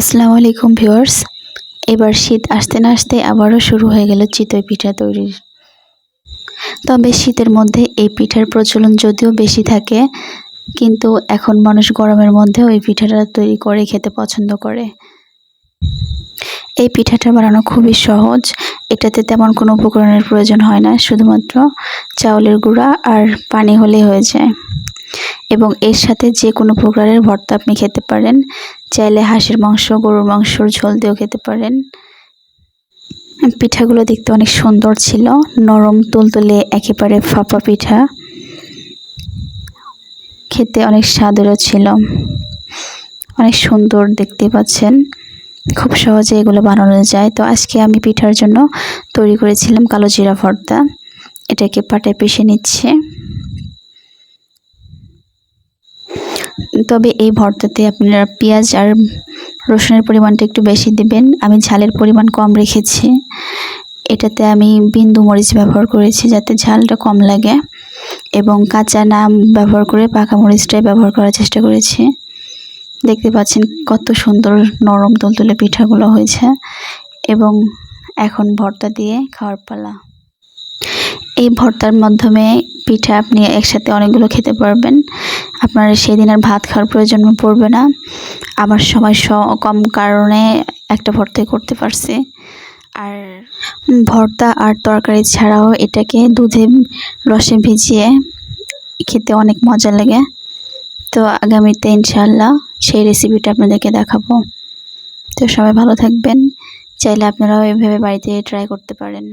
আসসালামু আলাইকুম ভিউয়ার্স। এবার শীত আসতে না আসতে আবারও শুরু হয়ে গেল চিতই পিঠা তৈরির। তবে শীতের মধ্যে এই পিঠার প্রচলন যদিও বেশি থাকে, কিন্তু এখন মানুষ গরমের মধ্যেও ওই পিঠাটা তৈরি করে খেতে পছন্দ করে। এই পিঠাটা বানানো খুবই সহজ। এটাতে তেমন কোনো উপকরণের প্রয়োজন হয় না, শুধুমাত্র চাউলের গুঁড়া আর পানি হলেই হয়ে যায়। এবং এর সাথে যে কোনো প্রকারের ভর্তা আপনি খেতে পারেন। চাইলে হাঁসের মাংস, গরুর মাংসর ঝোল দিয়েও খেতে পারেন। পিঠাগুলো দেখতে অনেক সুন্দর ছিল। নরম, তুলতুলে, একেবারে ফাঁপা পিঠা। খেতে অনেক স্বাদেরও ছিল। অনেক সুন্দর দেখতে পাচ্ছেন। খুব সহজে এগুলো বানানো যায়। তো আজকে আমি পিঠার জন্য তৈরি করেছিলাম কালো জিরা ভর্তা। এটাকে পাটায় পিষে নিচ্ছে। তবে এই ভর্তাতে আপনারা পেঁয়াজ আর রসুনের পরিমাণটা একটু বেশি দেবেন। আমি ঝালের পরিমাণ কম রেখেছি। এটাতে আমি বিন্দু মরিচ ব্যবহার করেছি যাতে ঝালটা কম লাগে এবং কাঁচা নাম ব্যবহার করে পাকা মরিচটাই ব্যবহার করার চেষ্টা করেছি। দেখতে পাচ্ছেন কত সুন্দর নরম তুলতুলে পিঠাগুলো হয়েছে এবং এখন ভর্তা দিয়ে খাওয়ার পালা। এই ভর্তার মাধ্যমে পিঠা আপনি একসাথে অনেকগুলো খেতে পারবেন। আপনার সেদিন আর ভাত খাওয়ার প্রয়োজন পড়বে না। আমার সময় কম কারণে একটা ভর্তাই করতে পারছি। আর ভর্তা আর তরকারি ছাড়াও এটাকে দুধে রসে ভিজিয়ে খেতে অনেক মজা লাগে। তো আগামীতে ইনশাল্লাহ সেই রেসিপিটা আপনাদেরকে দেখাবো। তো সবাই ভালো থাকবেন। চাইলে আপনারাও এভাবে বাড়িতে ট্রাই করতে পারেন।